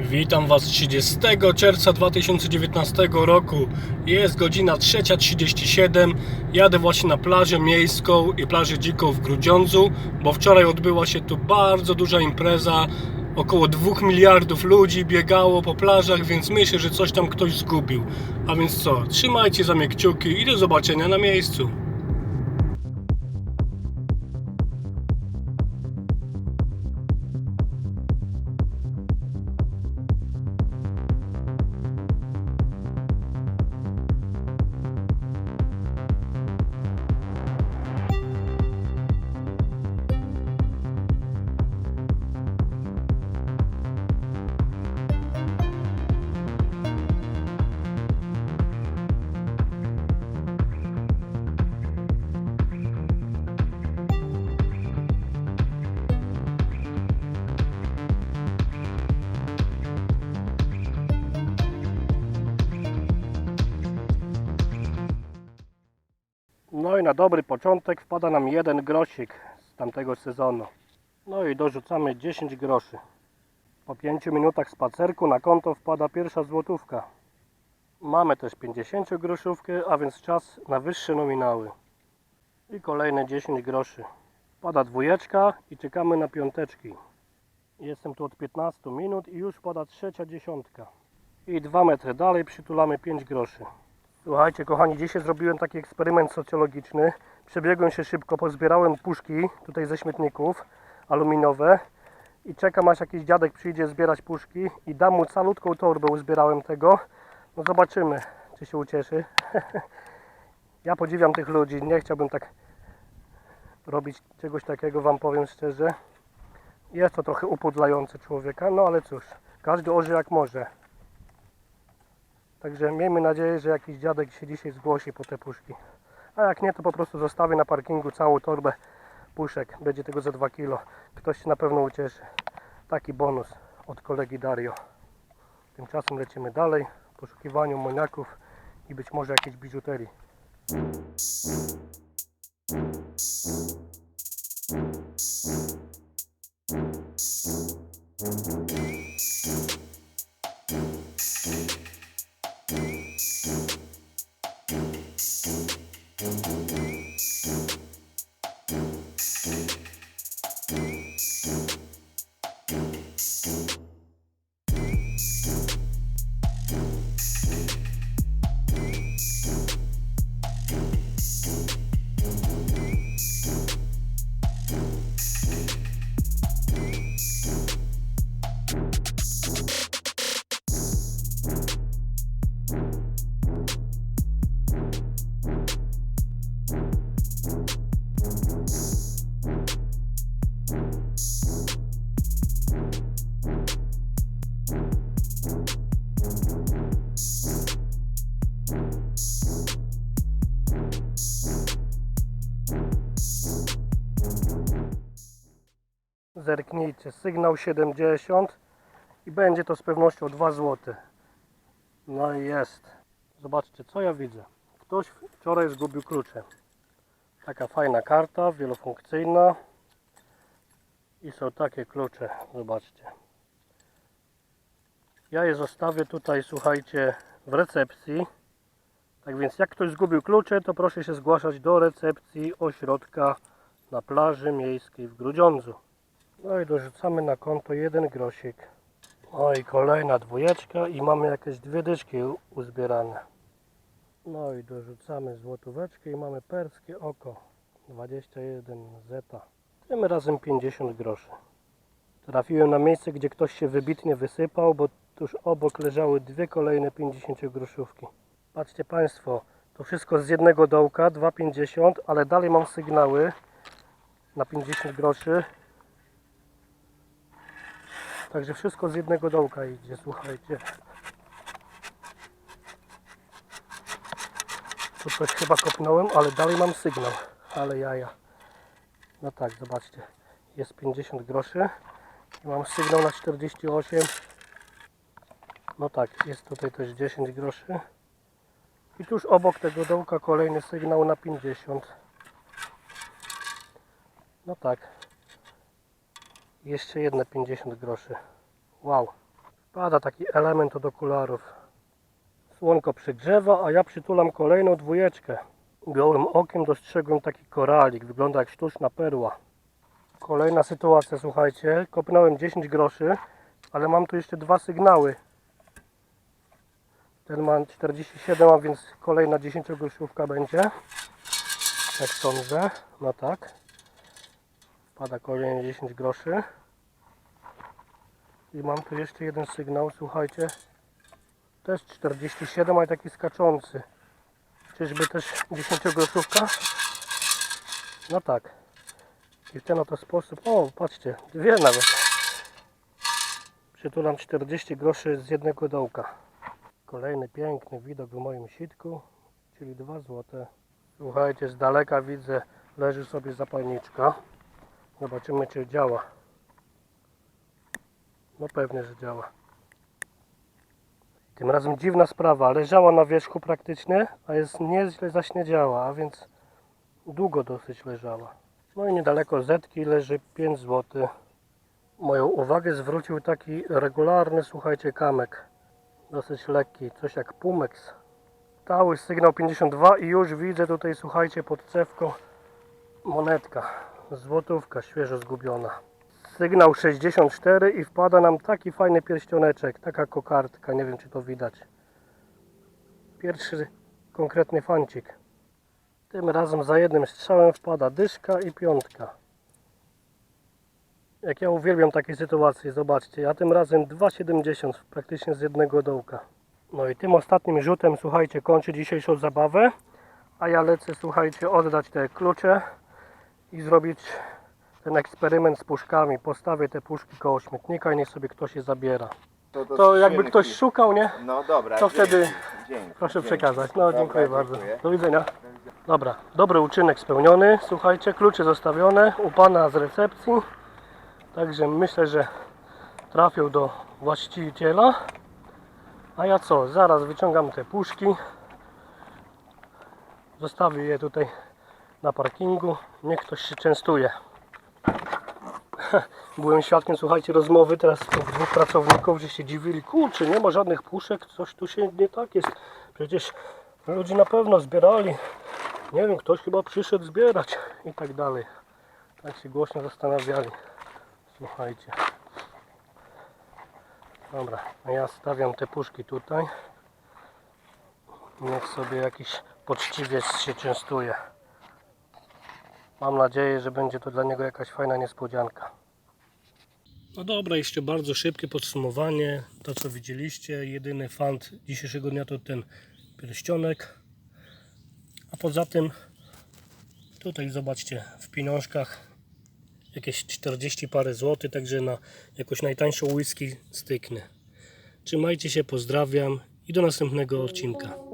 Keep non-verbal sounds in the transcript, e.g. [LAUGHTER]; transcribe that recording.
Witam Was 30 czerwca 2019 roku. Jest godzina 3.37. Jadę właśnie na plażę miejską i plażę dziką w Grudziądzu, bo wczoraj odbyła się tu bardzo duża impreza. Około 2 miliardów ludzi biegało po plażach, więc myślę, że coś tam ktoś zgubił. A więc co? Trzymajcie za mnie kciuki i do zobaczenia na miejscu. No i na dobry początek wpada nam jeden grosik z tamtego sezonu. No i dorzucamy 10 groszy. Po 5 minutach spacerku na konto wpada pierwsza złotówka. Mamy też 50 groszówkę, a więc czas na wyższe nominały. I kolejne 10 groszy. Pada dwójeczka i czekamy na piąteczki. Jestem tu od 15 minut i już pada trzecia dziesiątka. I 2 metry dalej przytulamy 5 groszy. Słuchajcie, kochani, dzisiaj zrobiłem taki eksperyment socjologiczny. Przebiegłem się szybko, pozbierałem puszki tutaj ze śmietników aluminiowe i czekam aż jakiś dziadek przyjdzie zbierać puszki i dam mu calutką torbę, uzbierałem tego. No zobaczymy, czy się ucieszy. [LAUGHS] ja podziwiam tych ludzi, nie chciałbym tak robić czegoś takiego, wam powiem szczerze. Jest to trochę upodlające człowieka, no ale cóż, każdy oży jak może. Także miejmy nadzieję, że jakiś dziadek się dzisiaj zgłosi po te puszki. A jak nie, to po prostu zostawię na parkingu całą torbę puszek. Będzie tego za 2 kilo. Ktoś się na pewno ucieszy. Taki bonus od kolegi Dario. Tymczasem lecimy dalej w poszukiwaniu moniaków i być może jakiejś biżuterii. Zerknijcie, sygnał 70 i będzie to z pewnością 2 zł. No i jest. Zobaczcie, co ja widzę. Ktoś wczoraj zgubił klucze. Taka fajna karta, wielofunkcyjna. I są takie klucze, zobaczcie. Ja je zostawię tutaj, słuchajcie, w recepcji. Tak więc jak ktoś zgubił klucze, to proszę się zgłaszać do recepcji ośrodka na plaży miejskiej w Grudziądzu. No i dorzucamy na konto jeden grosik. No i kolejna dwójeczka i mamy jakieś dwie dyszki uzbierane. No i dorzucamy złotóweczkę i mamy perskie oko. 21 zeta. Tym razem 50 groszy. Trafiłem na miejsce, gdzie ktoś się wybitnie wysypał, bo tuż obok leżały dwie kolejne 50 groszówki. Patrzcie Państwo, to wszystko z jednego dołka, 2,50, ale dalej mam sygnały na 50 groszy. Także wszystko z jednego dołka idzie, słuchajcie. Tu coś chyba kopnąłem, ale dalej mam sygnał. Ale jaja. No tak, zobaczcie. Jest 50 groszy. I mam sygnał na 48. No tak, jest tutaj też 10 groszy. I tuż obok tego dołka kolejny sygnał na 50. No tak, jeszcze jedne 50 groszy. Wow. Pada taki element od okularów. Słonko przygrzewa, a ja przytulam kolejną dwójeczkę. Gołym okiem dostrzegłem taki koralik, wygląda jak sztuczna perła. Kolejna sytuacja, słuchajcie, kopnąłem 10 groszy, ale mam tu jeszcze dwa sygnały. Ten ma 47, a więc kolejna 10 groszówka będzie. Jak sądzę, no tak. Pada kolejne 10 groszy. I mam tu jeszcze jeden sygnał, słuchajcie. Też 47, ale taki skaczący. Czyżby też 10 groszówka? No tak. I w ten oto sposób. O, patrzcie, dwie nawet. Przytulam 40 groszy z jednego dołka. Kolejny piękny widok w moim sitku, czyli 2 złote. Słuchajcie, z daleka widzę, leży sobie zapalniczka. Zobaczymy, czy działa. No pewnie, że działa. Tym razem dziwna sprawa. Leżała na wierzchu praktycznie, a jest nieźle zaśniedziała, a więc długo dosyć leżała. No i niedaleko zetki leży 5 zł. Moją uwagę zwrócił taki regularny, słuchajcie, kamek. Dosyć lekki, coś jak Pumex. Stały sygnał 52 i już widzę tutaj, słuchajcie, pod cewką monetka. Złotówka świeżo zgubiona. Sygnał 64 i wpada nam taki fajny pierścioneczek, taka kokardka, nie wiem czy to widać. Pierwszy konkretny fancik. Tym razem za jednym strzałem wpada dyszka i piątka. Jak ja uwielbiam takie sytuacje, zobaczcie, a tym razem 2,70 praktycznie z jednego dołka. No i tym ostatnim rzutem, słuchajcie, kończę dzisiejszą zabawę, a ja lecę, słuchajcie, oddać te klucze i zrobić ten eksperyment z puszkami. Postawię te puszki koło śmietnika i niech sobie ktoś je zabiera. To, do To jakby ktoś szukał, nie? No dobra. to dzięki, wtedy Dzięki, Proszę dzięki. przekazać. No Dobra, dziękuję bardzo. dziękuję. Do widzenia. Dobra, dobry uczynek spełniony. Słuchajcie, klucze zostawione u pana z recepcji. Także myślę, że trafią do właściciela. A ja co? Zaraz wyciągam te puszki. Zostawię je tutaj na parkingu. Niech ktoś się częstuje. [LAUGHS] Byłem świadkiem, słuchajcie, rozmowy teraz dwóch pracowników, że się dziwili, kurczę, nie ma żadnych puszek, coś tu się nie tak jest. Przecież ludzie na pewno zbierali. Nie wiem, ktoś chyba przyszedł zbierać i tak dalej. Tak się głośno zastanawiali. Słuchajcie. Dobra, a ja stawiam te puszki tutaj. Niech sobie jakiś poczciwiec się częstuje. Mam nadzieję, że będzie to dla niego jakaś fajna niespodzianka. No dobra, jeszcze bardzo szybkie podsumowanie. To co widzieliście, jedyny fant dzisiejszego dnia to ten pierścionek. A poza tym tutaj zobaczcie w pieniążkach jakieś 40 parę złotych, także na jakąś najtańszą whisky styknę. Trzymajcie się, pozdrawiam i do następnego odcinka.